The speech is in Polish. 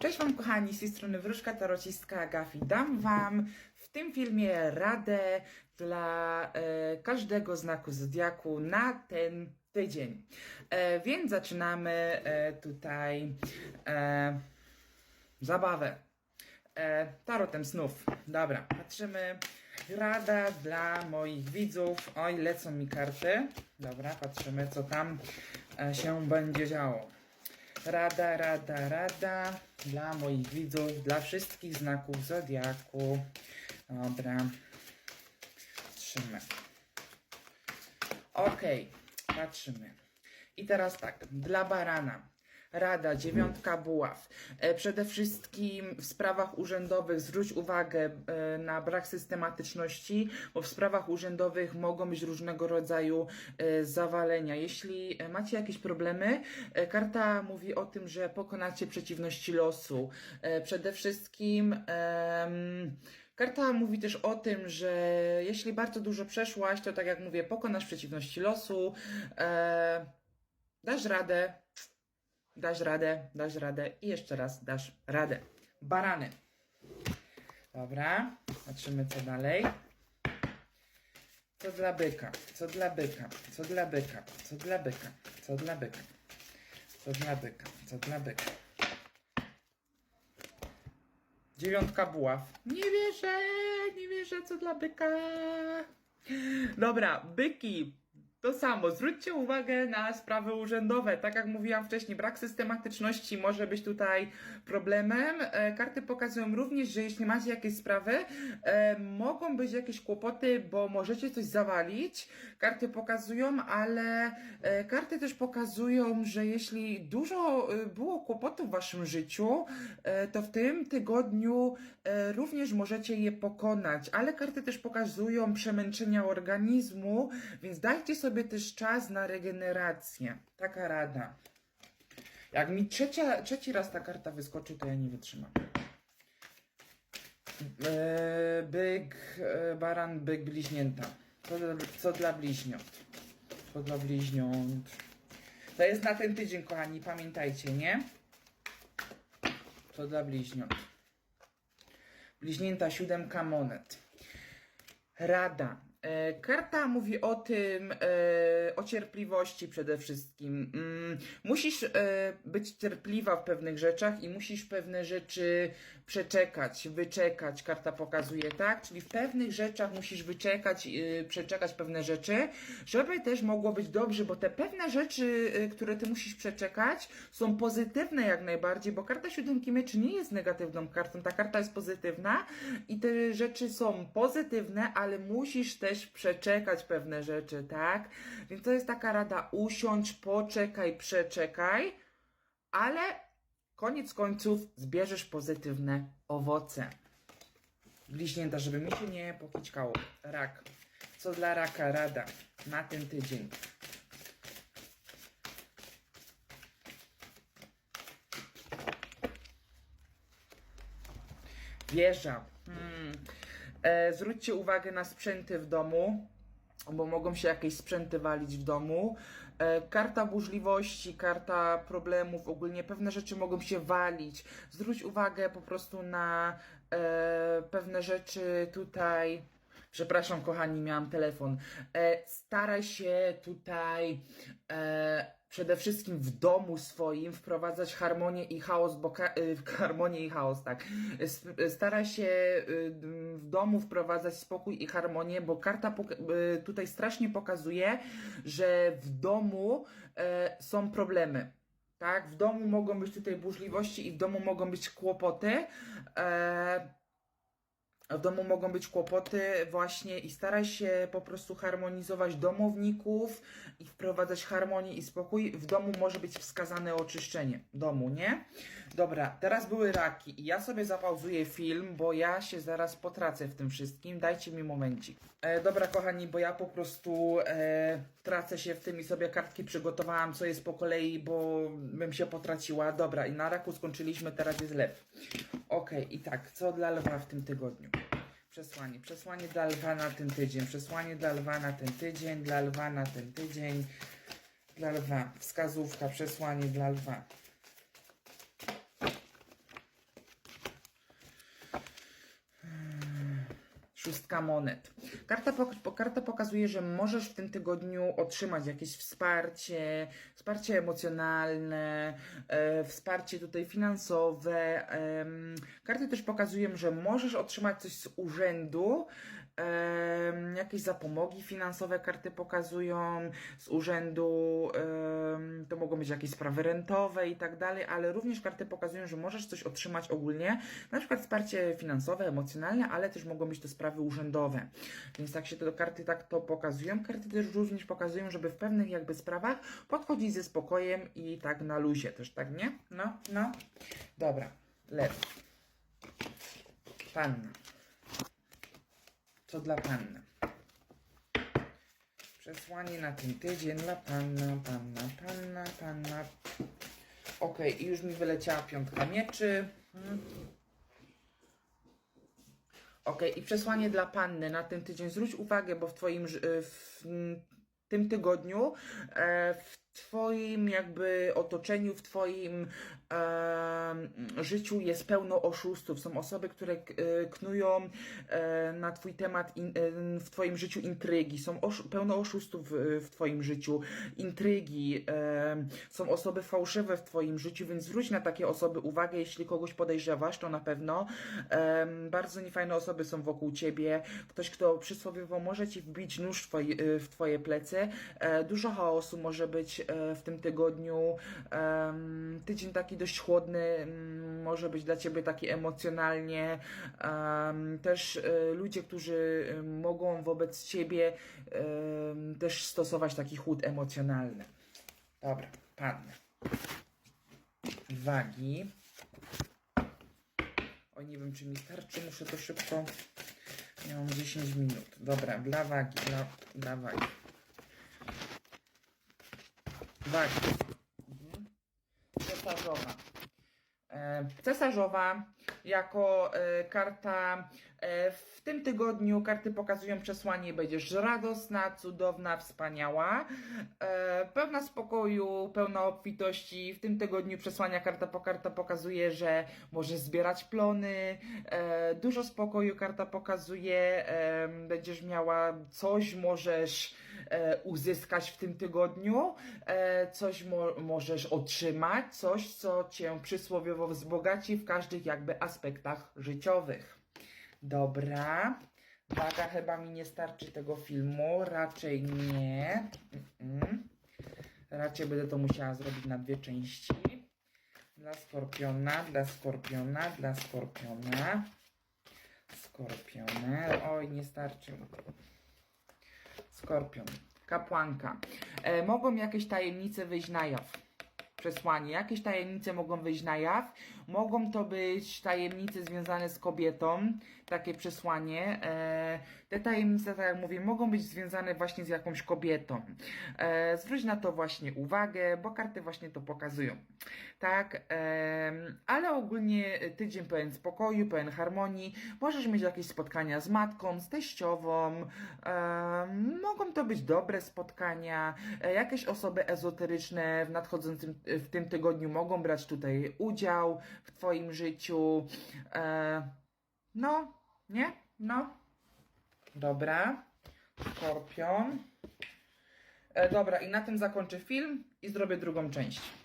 Cześć Wam kochani, z tej strony Wróżka Tarocistka Gafi. Dam Wam w tym filmie radę dla e, każdego znaku Zodiaku na ten tydzień. E, więc zaczynamy e, tutaj e, zabawę. E, tarotem snów. Dobra, patrzymy. Rada dla moich widzów. Oj, lecą mi karty. Dobra, patrzymy co tam e, się będzie działo. Rada, rada, rada dla moich widzów, dla wszystkich znaków zodiaku. Dobra. Patrzymy. Okej, patrzymy. I teraz tak, dla barana. Rada, dziewiątka buław. E, przede wszystkim w sprawach urzędowych zwróć uwagę e, na brak systematyczności, bo w sprawach urzędowych mogą być różnego rodzaju e, zawalenia. Jeśli macie jakieś problemy, karta mówi o tym, że pokonacie przeciwności losu. Przede wszystkim karta mówi też o tym, że jeśli bardzo dużo przeszłaś, to tak jak mówię, pokonasz przeciwności losu, e, dasz radę, dasz radę, dasz radę i jeszcze raz dasz radę. Barany. Dobra, patrzymy co dalej. Co dla byka, co dla byka, co dla byka, co dla byka, co dla byka, co dla byka, co dla byka. Dziewiątka buław. Nie wierzę, nie wierzę, co dla byka. Dobra, byki. To samo, zwróćcie uwagę na sprawy urzędowe. Tak jak mówiłam wcześniej, brak systematyczności może być tutaj problemem. E, karty pokazują również, że jeśli macie jakieś sprawy, e, mogą być jakieś kłopoty, bo możecie coś zawalić. Karty pokazują, ale e, karty też pokazują, że jeśli dużo było kłopotów w waszym życiu, to w tym tygodniu również możecie je pokonać. Ale karty też pokazują przemęczenia organizmu, więc dajcie sobie też czas na regenerację. Taka rada. Jak mi trzecia, trzeci raz ta karta wyskoczy, to ja nie wytrzymam. Eee, byk, e, baran, byk, bliźnięta. Co, co dla bliźniąt? Co dla bliźniąt? To jest na ten tydzień, kochani, pamiętajcie, nie? Co dla bliźniąt? Bliźnięta, siódemka monet. Rada. E, Karta mówi o tym, e, o cierpliwości przede wszystkim. Mm, musisz e, być cierpliwa w pewnych rzeczach i musisz pewne rzeczy przeczekać, wyczekać. Karta pokazuje, tak? Czyli w pewnych rzeczach musisz wyczekać, przeczekać pewne rzeczy, żeby też mogło być dobrze, bo te pewne rzeczy, które ty musisz przeczekać, są pozytywne jak najbardziej, bo karta siódemki mieczy nie jest negatywną kartą, ta karta jest pozytywna i te rzeczy są pozytywne, ale musisz też przeczekać pewne rzeczy, tak? Więc to jest taka rada, usiądź, poczekaj, przeczekaj, ale koniec końców zbierzesz pozytywne owoce. Bliźnięta, żeby mi się nie pokićkało. Rak. Co dla raka rada na ten tydzień? Wieża. Hmm. E, zwróćcie uwagę na sprzęty w domu, bo mogą się jakieś sprzęty walić w domu. E, karta burzliwości, karta problemów, ogólnie pewne rzeczy mogą się walić. Zwróć uwagę po prostu na e, pewne rzeczy tutaj. Przepraszam, kochani, miałam telefon. Staraj się tutaj przede wszystkim w domu swoim wprowadzać harmonię i chaos, bo ka- y, harmonię i chaos, tak. Staraj się y, w domu wprowadzać spokój i harmonię, bo karta y, tutaj strasznie pokazuje, że w domu e, są problemy. Tak, w domu mogą być tutaj burzliwości i w domu mogą być kłopoty. E, w domu mogą być kłopoty właśnie i staraj się po prostu harmonizować domowników i wprowadzać harmonię i spokój. W domu może być wskazane oczyszczenie domu, nie? Dobra, teraz były raki i ja sobie zapauzuję film, bo ja się zaraz potracę w tym wszystkim. Dajcie mi momencik. E, dobra, kochani, bo ja po prostu e, tracę się w tym i sobie kartki przygotowałam, co jest po kolei, bo bym się potraciła. Dobra, i na raku skończyliśmy, teraz jest lew. Okej, i tak, co dla lwa w tym tygodniu? Przesłanie. Przesłanie dla lwa na ten tydzień. Przesłanie dla lwa na ten tydzień. Dla lwa na ten tydzień. Dla lwa. Wskazówka. Przesłanie dla lwa. Szóstka monet. Karta, karta pokazuje, że możesz w tym tygodniu otrzymać jakieś wsparcie, wsparcie emocjonalne, e, wsparcie tutaj finansowe. em. karty też pokazują, że możesz otrzymać coś z urzędu, em, jakieś zapomogi finansowe karty pokazują z urzędu, to mogą być jakieś sprawy rentowe i tak dalej, ale również karty pokazują, że możesz coś otrzymać ogólnie, na przykład wsparcie finansowe, emocjonalne, ale też mogą być to sprawy urzędowe. Więc tak się te karty tak to pokazują. Karty też również pokazują, żeby w pewnych jakby sprawach podchodzić ze spokojem i tak na luzie też, tak nie? No, no. Dobra, lew. Panna. Co dla panny? Przesłanie na ten tydzień dla panna, panna, panna, panna. Okej, i już mi wyleciała piątka mieczy. Hmm. Okej, i przesłanie dla panny na ten tydzień. Zwróć uwagę, bo w twoim w tym tygodniu, e, w twoim jakby otoczeniu, w twoim em, życiu jest pełno oszustów. Są osoby, które y, knują e, na twój temat in, y, w twoim życiu intrygi. Są oszu- pełno oszustów w twoim życiu, intrygi. em, są osoby fałszywe w twoim życiu, więc zwróć na takie osoby uwagę, jeśli kogoś podejrzewasz, to na pewno. Em, bardzo niefajne osoby są wokół ciebie. Ktoś, kto przysłowiowo może ci wbić nóż w twoje, w twoje plecy. E, dużo chaosu może być e, w tym tygodniu. Tydzień taki dość chłodny, może być dla ciebie taki emocjonalnie. Em, też e, ludzie, którzy e, mogą wobec ciebie też stosować taki chłód emocjonalny. Dobra, padnę. Wagi. Oj, nie wiem, czy mi starczy, muszę to szybko. Ja mam 10 minut. Dobra, dla wagi, dla, dla wagi. Wagi. Mhm. Cesarzowa. E, Cesarzowa jako e, karta e, w tym tygodniu karty pokazują przesłanie będziesz radosna, cudowna, wspaniała, pełna spokoju, pełna obfitości. W tym tygodniu przesłania karta po karta pokazuje, że możesz zbierać plony, dużo spokoju karta pokazuje, będziesz miała coś, możesz uzyskać w tym tygodniu, e, coś mo- możesz otrzymać, coś, co cię przysłowiowo wzbogaci w każdych jakby aspektach życiowych. Dobra. Waga, chyba mi nie starczy tego filmu. Raczej nie. Mm-mm. Raczej będę to musiała zrobić na dwie części. Dla skorpiona, dla skorpiona, dla skorpiona. Skorpiony. Oj, nie starczy. Skorpion. Kapłanka. E, mogą jakieś tajemnice wyjść na jaw. Przesłanie. Jakieś tajemnice mogą wyjść na jaw. Mogą to być tajemnice związane z kobietą. Takie przesłanie. E, te tajemnice, tak jak mówię, mogą być związane właśnie z jakąś kobietą. E, zwróć na to właśnie uwagę, bo karty właśnie to pokazują. Tak, ale ogólnie tydzień pełen spokoju, pełen harmonii. Możesz mieć jakieś spotkania z matką, z teściową. Em, mogą to być dobre spotkania. E, jakieś osoby ezoteryczne w nadchodzącym, w tym tygodniu mogą brać tutaj udział w Twoim życiu. E, no, nie? No. Dobra. Skorpion. E, dobra, i na tym zakończę film i zrobię drugą część.